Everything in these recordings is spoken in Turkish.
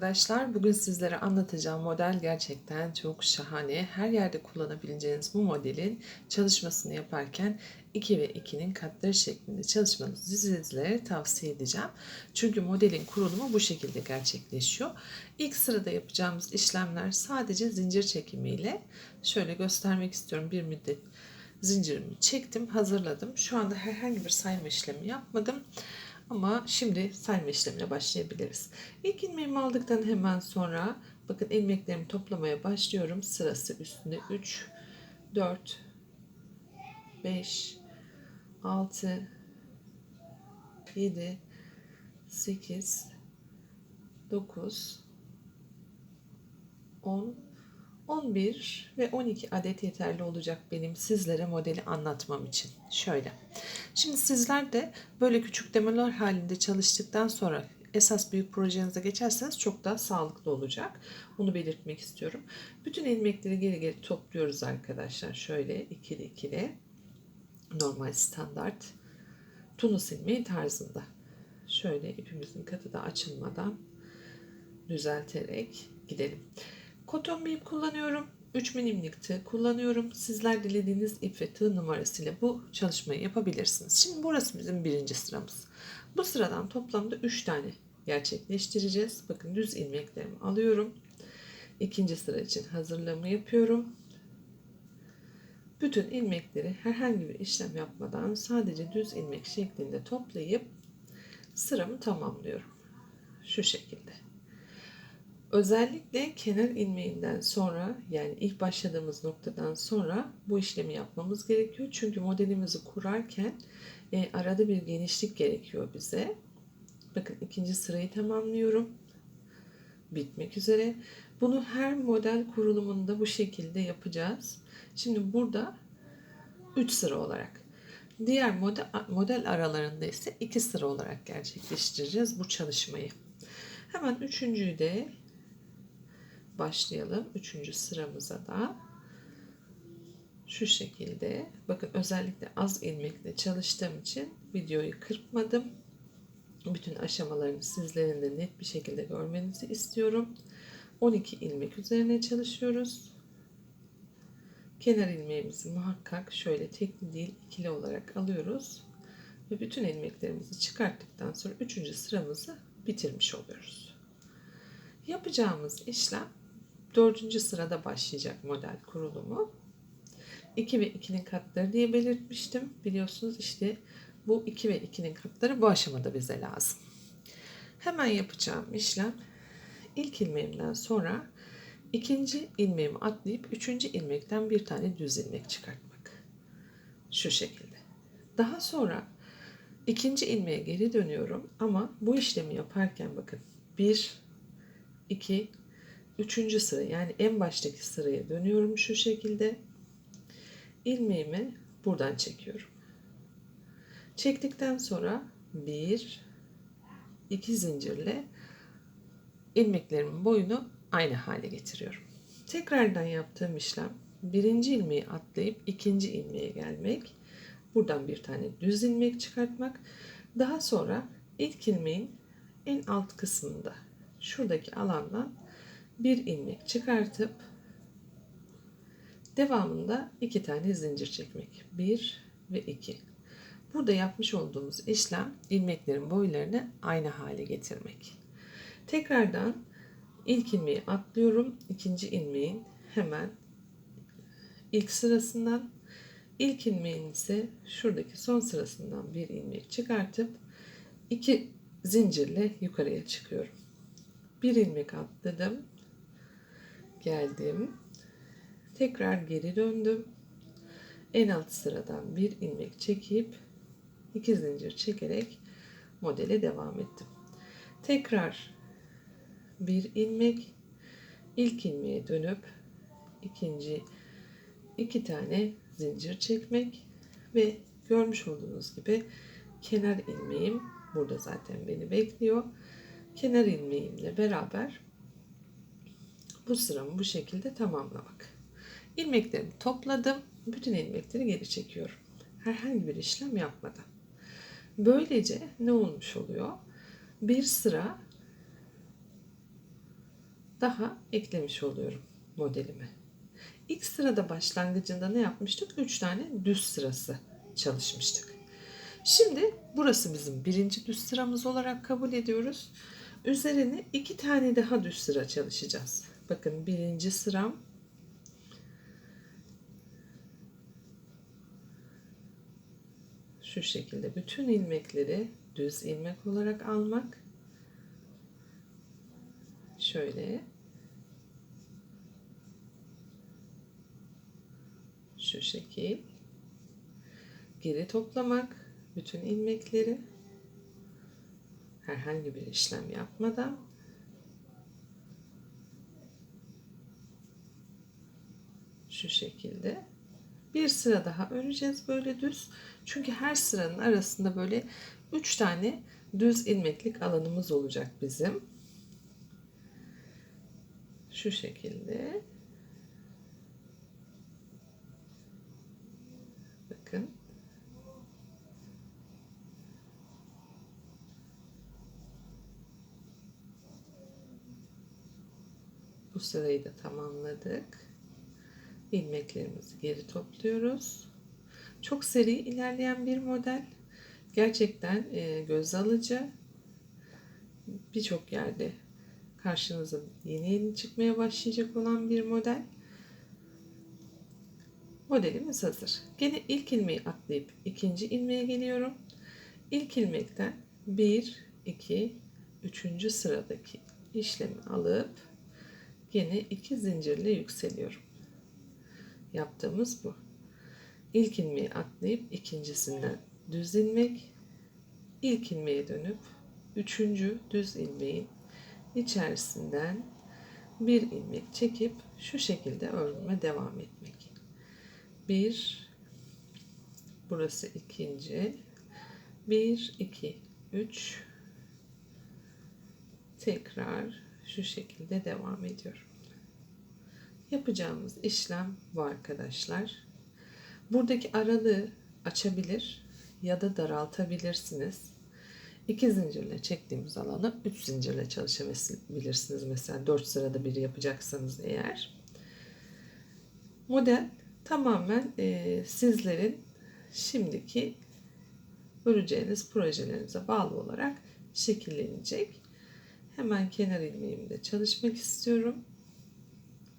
Arkadaşlar bugün sizlere anlatacağım model gerçekten çok şahane. Her yerde kullanabileceğiniz bu modelin çalışmasını yaparken 2 ve 2'nin katları şeklinde çalışmanızı sizlere tavsiye edeceğim. Çünkü modelin kurulumu bu şekilde gerçekleşiyor. İlk sırada yapacağımız işlemler sadece zincir çekimiyle. Şöyle göstermek istiyorum bir müddet zincirimi çektim, hazırladım. Şu anda herhangi bir sayma işlemi yapmadım. Ama şimdi sayma işlemine başlayabiliriz. İlk ilmeğimi aldıktan hemen sonra bakın ilmeklerimi toplamaya başlıyorum. Sırası üstünde 3, 4, 5, 6, 7, 8, 9, 10, 11 ve 12 adet yeterli olacak benim sizlere modeli anlatmam için. Şöyle. Şimdi sizler de böyle küçük demolar halinde çalıştıktan sonra esas büyük projenize geçerseniz çok daha sağlıklı olacak. Bunu belirtmek istiyorum. Bütün ilmekleri geri geri topluyoruz arkadaşlar. Şöyle ikili ikili normal standart tunus ilmeği tarzında. Şöyle ipimizin katı da açılmadan düzelterek gidelim. Koton bir ip kullanıyorum. 3 milimlik kullanıyorum. Sizler dilediğiniz ip ve tığ numarasıyla bu çalışmayı yapabilirsiniz. Şimdi burası bizim birinci sıramız. Bu sıradan toplamda 3 tane gerçekleştireceğiz. Bakın düz ilmeklerimi alıyorum. İkinci sıra için hazırlığımı yapıyorum. Bütün ilmekleri herhangi bir işlem yapmadan sadece düz ilmek şeklinde toplayıp sıramı tamamlıyorum. Şu şekilde. Özellikle kenar ilmeğinden sonra yani ilk başladığımız noktadan sonra bu işlemi yapmamız gerekiyor. Çünkü modelimizi kurarken e, arada bir genişlik gerekiyor bize. Bakın ikinci sırayı tamamlıyorum. Bitmek üzere. Bunu her model kurulumunda bu şekilde yapacağız. Şimdi burada 3 sıra olarak. Diğer model, model aralarında ise 2 sıra olarak gerçekleştireceğiz bu çalışmayı. Hemen üçüncüyü de başlayalım. Üçüncü sıramıza da şu şekilde bakın özellikle az ilmekle çalıştığım için videoyu kırpmadım. Bütün aşamalarını sizlerin de net bir şekilde görmenizi istiyorum. 12 ilmek üzerine çalışıyoruz. Kenar ilmeğimizi muhakkak şöyle tekli değil ikili olarak alıyoruz. Ve bütün ilmeklerimizi çıkarttıktan sonra 3. sıramızı bitirmiş oluyoruz. Yapacağımız işlem dördüncü sırada başlayacak model kurulumu. 2 ve 2'nin katları diye belirtmiştim. Biliyorsunuz işte bu 2 ve 2'nin katları bu aşamada bize lazım. Hemen yapacağım işlem ilk ilmeğimden sonra ikinci ilmeğimi atlayıp üçüncü ilmekten bir tane düz ilmek çıkartmak. Şu şekilde. Daha sonra ikinci ilmeğe geri dönüyorum ama bu işlemi yaparken bakın 1 2 üçüncü sıra yani en baştaki sıraya dönüyorum şu şekilde. ilmeğimi buradan çekiyorum. Çektikten sonra bir iki zincirle ilmeklerimin boyunu aynı hale getiriyorum. Tekrardan yaptığım işlem birinci ilmeği atlayıp ikinci ilmeğe gelmek. Buradan bir tane düz ilmek çıkartmak. Daha sonra ilk ilmeğin en alt kısmında şuradaki alandan bir ilmek çıkartıp devamında iki tane zincir çekmek. Bir ve iki. Burada yapmış olduğumuz işlem ilmeklerin boylarını aynı hale getirmek. Tekrardan ilk ilmeği atlıyorum. ikinci ilmeğin hemen ilk sırasından ilk ilmeğin ise şuradaki son sırasından bir ilmek çıkartıp iki zincirle yukarıya çıkıyorum. Bir ilmek atladım geldim. Tekrar geri döndüm. En alt sıradan bir ilmek çekip iki zincir çekerek modele devam ettim. Tekrar bir ilmek ilk ilmeğe dönüp ikinci iki tane zincir çekmek ve görmüş olduğunuz gibi kenar ilmeğim burada zaten beni bekliyor. Kenar ilmeğimle beraber bu sıramı bu şekilde tamamlamak. İlmeklerimi topladım. Bütün ilmekleri geri çekiyorum. Herhangi bir işlem yapmadan. Böylece ne olmuş oluyor? Bir sıra daha eklemiş oluyorum modelime. İlk sırada başlangıcında ne yapmıştık? 3 tane düz sırası çalışmıştık. Şimdi burası bizim birinci düz sıramız olarak kabul ediyoruz. Üzerine iki tane daha düz sıra çalışacağız. Bakın birinci sıram. Şu şekilde bütün ilmekleri düz ilmek olarak almak. Şöyle. Şu şekil. Geri toplamak bütün ilmekleri. Herhangi bir işlem yapmadan şu şekilde bir sıra daha öreceğiz böyle düz. Çünkü her sıranın arasında böyle 3 tane düz ilmeklik alanımız olacak bizim. Şu şekilde. Bakın. Bu sırayı da tamamladık. İlmeklerimizi geri topluyoruz. Çok seri ilerleyen bir model. Gerçekten e, göz alıcı. Birçok yerde karşınıza yeni yeni çıkmaya başlayacak olan bir model. Modelimiz hazır. Gene ilk ilmeği atlayıp ikinci ilmeğe geliyorum. İlk ilmekten 1, 2, 3. sıradaki işlemi alıp gene iki zincirle yükseliyorum. Yaptığımız bu. İlk ilmeği atlayıp ikincisinden düz ilmek, ilk ilmeğe dönüp üçüncü düz ilmeğin içerisinden bir ilmek çekip şu şekilde örgüme devam etmek. Bir, burası ikinci, bir, iki, üç, tekrar şu şekilde devam ediyorum. Yapacağımız işlem bu arkadaşlar. Buradaki aralığı açabilir ya da daraltabilirsiniz. İki zincirle çektiğimiz alanı üç zincirle çalışabilirsiniz. Mesela dört sırada bir yapacaksanız eğer. Model tamamen e, sizlerin şimdiki öreceğiniz projelerinize bağlı olarak şekillenecek. Hemen kenar ilmeğimde çalışmak istiyorum.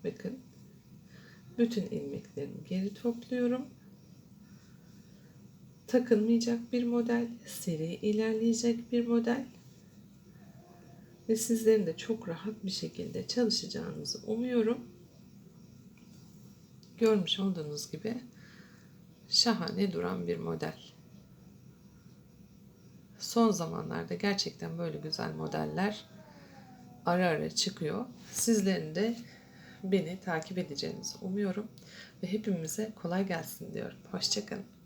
Bakın. Bütün ilmeklerimi geri topluyorum. Takılmayacak bir model, seri ilerleyecek bir model ve sizlerin de çok rahat bir şekilde çalışacağınızı umuyorum. Görmüş olduğunuz gibi şahane duran bir model. Son zamanlarda gerçekten böyle güzel modeller ara ara çıkıyor. Sizlerin de beni takip edeceğinizi umuyorum ve hepimize kolay gelsin diyorum. Hoşçakalın.